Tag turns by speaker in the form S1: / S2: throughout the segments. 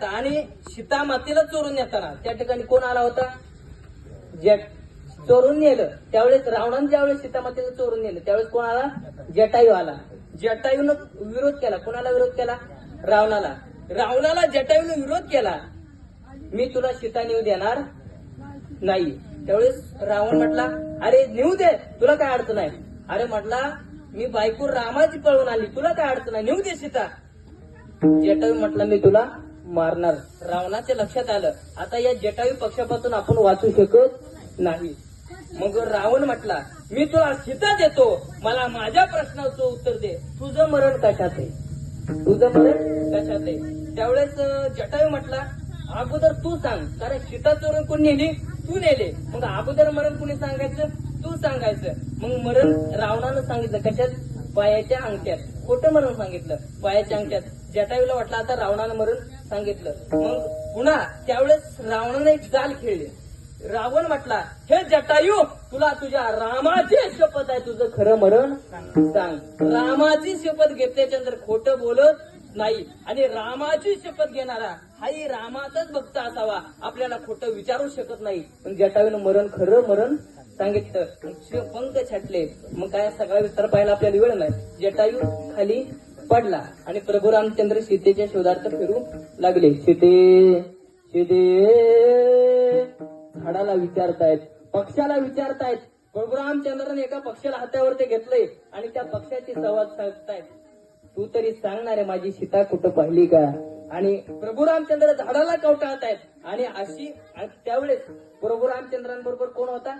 S1: करता आणि सीता मातेला चोरून येताना त्या ठिकाणी कोण आला होता? जट. चोरून नेलं. त्यावेळेस रावणानं ज्यावेळेस सीतामातेला चोरून नेलं त्यावेळेस कोण आला? जटायू आला. जटायून विरोध केला. कोणाला विरोध केला? रावणाला. रावणाला जटायून विरोध केला. मी तुला सीता नेऊ देणार नाही. त्यावेळेस रावण म्हटला अरे नेऊ दे. तुला काय अडचण आहे? अरे म्हटला मी बायको रामाची पळून आली. तुला काय अडचण आहे? नेऊ दे सीता. जटायू म्हटलं मी तुला मारणार. रावणाच्या लक्षात आलं. आता या जटायू पक्षापासून आपण वाचू शकत नाही. मग रावण म्हटला मी तुला सीता देतो. मला माझ्या प्रश्नाचं उत्तर दे. तुझं मरण कशात आहे? तुझं मरण कशात आहे? त्यावेळेस जटायू म्हटला अगोदर तू सांग. कारण सीता चोरून कोण नेली? तू नेले. मग अगोदर मरण कुणी सांगायचं? तू सांगायचं. मग मरण रावणानं सांगितलं. कशात? पायाच्या अंगठ्यात. खोटं मरण सांगितलं. पायाच्या अंगठ्यात. जटायूला वाटलं आता रावणानं मरण सांगितलं. मग पुन्हा त्यावेळेस रावणाने एक जाल खेळली. रावण म्हटला हे जटायू तुला तुझ्या रामाची शपथ आहे तुझं खरं मरण? सांग. रामाची शपथ घेतल्याच्या नंतर खोट बोलत नाही. आणि रामाची शपथ घेणारा हाही रामाचाच भक्त असावा. आपल्याला खोटं विचारू शकत नाही. पण जटायून मरण खरं मरण सांगितलं. पंख छाटले. मग काय सगळा विस्तार पाहायला आपल्याला वेळ नाही. जटायू खाली पडला आणि प्रभू रामचंद्र सीतेच्या शोधार्थ फिरू लागले. सीते सीते झाडाला विचारतायत पक्षाला विचारतायत. प्रभू रामचंद्रने एका पक्षाला हातावरती घेतलंय आणि त्या पक्षाची संवाद साधतायत. तू तरी सांगणार आहे माझी सीता कुठं पाहिली का? आणि प्रभू रामचंद्र झाडाला कवटाळतायत आणि अशी आणि त्यावेळेस प्रभू रामचंद्रांबरोबर कोण होता?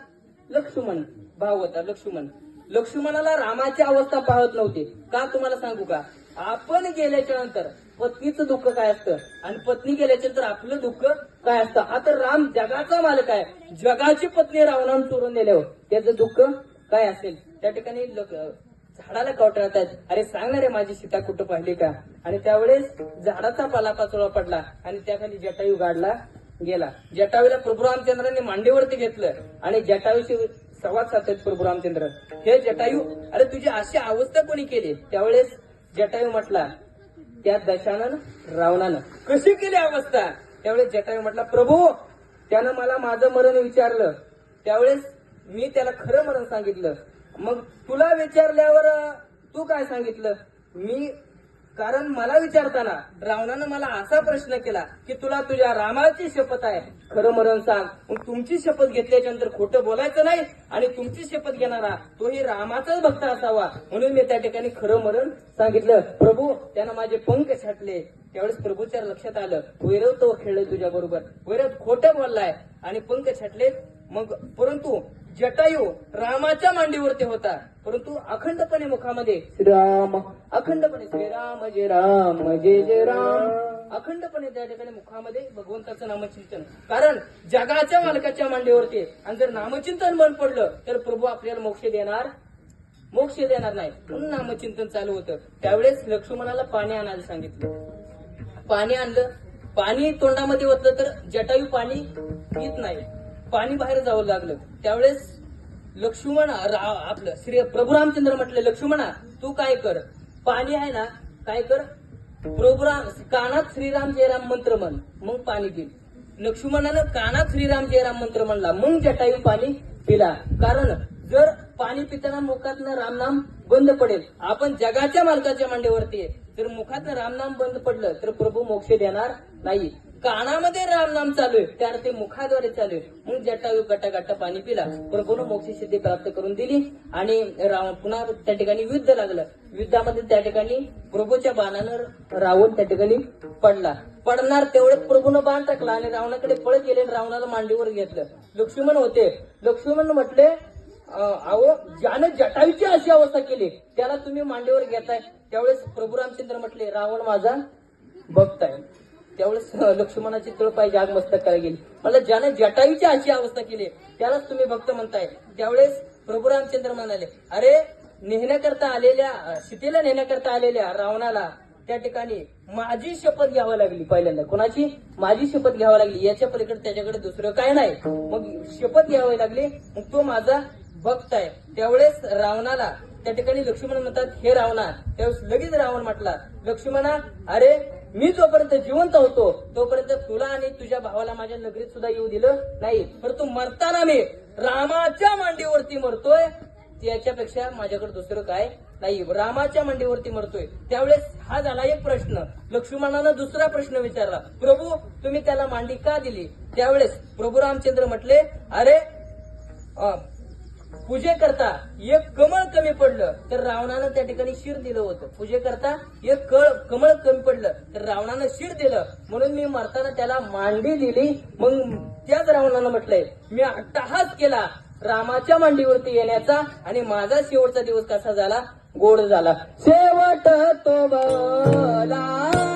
S1: लक्ष्मण भाव होता लक्ष्मण. लक्ष्मणाला रामाची अवस्था पाहत नव्हती. का तुम्हाला सांगू का? आपण गेल्याच्यानंतर पत्नीचं दुःख काय असतं? आणि पत्नी गेल्याच्यानंतर आपलं दुःख काय असतं? आता राम जगाचा मालक आहे. जगाची पत्नी रावणानं चोरून नेल्यावर त्याचं दुःख काय असेल? त्या ठिकाणी झाडाला झाडाला आहेत अरे सांगणार रे माझी सीता कुठं पाहिली का? आणि त्यावेळेस झाडाचा पालापाचोळा पडला आणि त्याखाली जटायू गाडला गेला. जटावीला प्रभू रामचंद्रांनी मांडीवरती घेतलं आणि जटायूशी संवाद साधत प्रभू रामचंद्र. हे जटायू अरे तुझी अशी अवस्था कोणी केली? त्यावेळेस जटायू म्हटला त्या दशानं रावणानं. कशी केली अवस्था? त्यावेळेस जटायू म्हटला प्रभू त्यानं मला माझं मरण विचारलं. त्यावेळेस मी त्याला खरं मरण सांगितलं. मग तुला विचारल्यावर तू काय सांगितलं? मी कारण मला विचारताना रावणानं मला असा प्रश्न केला की तुला तुझ्या रामाची शपथ आहे. खरं मरण सांग. मग तुमची शपथ घेतल्याच्या नंतर खोटं बोलायचं नाही आणि तुमची शपथ घेणारा तोही रामाचाच भक्त असावा. म्हणून मी त्या ठिकाणी खरं मरण सांगितलं. प्रभू त्यानं माझे पंख छाटले. त्यावेळेस प्रभूच्या लक्षात आलं वैरव तो खेळलं तुझ्या बरोबर वैरव खोटं बोललाय आणि पंख छाटले मग परंतु जटायू रामाच्या मांडीवरती होता. परंतु अखंडपणे मुखामध्ये श्रीराम अखंडपणे श्रीराम जय राम जय जय राम. अखंडपणे त्या ठिकाणी मुखामध्ये भगवंताचं नामचिंतन. कारण जगाच्या मालकाच्या मांडीवरती आणि जर नामचिंतन बंद पडलं तर प्रभू आपल्याला मोक्ष देणार मोक्ष देणार नाही. म्हणून नामचिंतन चालू होतं. त्यावेळेस लक्ष्मणाला पाणी आणायला सांगितलं. पाणी आणलं. पाणी तोंडामध्ये होतं तर जटायू पाणी पित नाही. पाणी बाहेर जावं लागलं. त्यावेळेस लक्ष्मण आपलं श्री प्रभू रामचंद्र म्हटलं लक्ष्मणा तू काय कर? पाणी आहे ना? काय कर? प्रभुराम कानात श्रीराम जयराम मंत्र म्हण. मग पाणी पिल. लक्ष्मणानं कानात श्रीराम जयराम मंत्र म्हणला. मग जटायू पाणी पिला. कारण जर पाणी पिताना मुखातनं रामनाम बंद पडेल. आपण जगाच्या मालकाच्या मांडेवरती आहे. जर मुखातनं रामनाम बंद पडलं तर प्रभू मोक्ष देणार नाही. कानामध्ये रामनाम चालू आहे. त्या अर्थी मुखाद्वारे चालू आहे. म्हणून जटायू गटा गटा पाणी पिला. प्रभूनं मोक्ष सिद्धी प्राप्त करून दिली. आणि राम पुन्हा त्या ठिकाणी युद्ध लागलं. युद्धामध्ये त्या ठिकाणी प्रभूच्या बाणानं रावण त्या ठिकाणी पडला. पडणार तेवढ्यात प्रभूनं बाण टाकला आणि रावणाकडे पळत गेले आणि रावणाला मांडीवर घेतलं. लक्ष्मण होते. लक्ष्मण म्हटले अहो ज्यानं जटायूची अशी अवस्था केली त्याला तुम्ही मांडीवर घेताय. त्यावेळेस प्रभू रामचंद्र म्हटले रावण माझा भक्त आहे. त्यावेळेस लक्ष्मणाची तळपाय जाग मस्तक करायला गेली. मला ज्यानं जटायूची अशी अवस्था केली त्यालाच तुम्ही भक्त म्हणताय. त्यावेळेस प्रभू रामचंद्र म्हणाले अरे नेहण्याकरता आलेल्या सीतेला नेहण्याकरता आलेल्या रावणाला त्या ठिकाणी माझी शपथ घ्यावी लागली पहिल्यांदा. कोणाची? माझी शपथ घ्यावी लागली. याच्या पलीकडे त्याच्याकडे दुसरं काय नाही. मग शपथ घ्यावी लागली मग तो माझा भक्त आहे. त्यावेळेस रावणाला त्या ठिकाणी लक्ष्मण म्हणतात हे रावणा. त्यावेळेस लगेच रावण म्हटला लक्ष्मणा अरे मी जोपर्यंत जिवंत होतो तोपर्यंत तुला आणि तुझ्या भावाला माझ्या नगरीत सुद्धा येऊ दिलं नाही. परंतु तू मरताना मी रामाच्या मांडीवरती मरतोय त्याच्यापेक्षा माझ्याकडे दुसरं काय नाही. रामाच्या मांडीवरती मरतोय. त्यावेळेस हा झाला एक प्रश्न. लक्ष्मणानं दुसरा प्रश्न विचारला प्रभू तुम्ही त्याला मांडी का दिली? त्यावेळेस प्रभू रामचंद्र म्हटले अरे पूजे करता एक कमळ कमी पडलं तर रावणानं त्या ठिकाणी शिर दिलं होतं. पूजेकरता एक कळ कमळ कमी पडलं तर रावणानं शिर दिलं. म्हणून मी मरताना त्याला मांडी दिली. मग त्याच रावणानं म्हटलंय मी अट्टाहास केला. रामाच्या मांडीवरती येण्याचा आणि माझा शेवटचा दिवस कसा झाला? गोड झाला. शेवट तो बोला.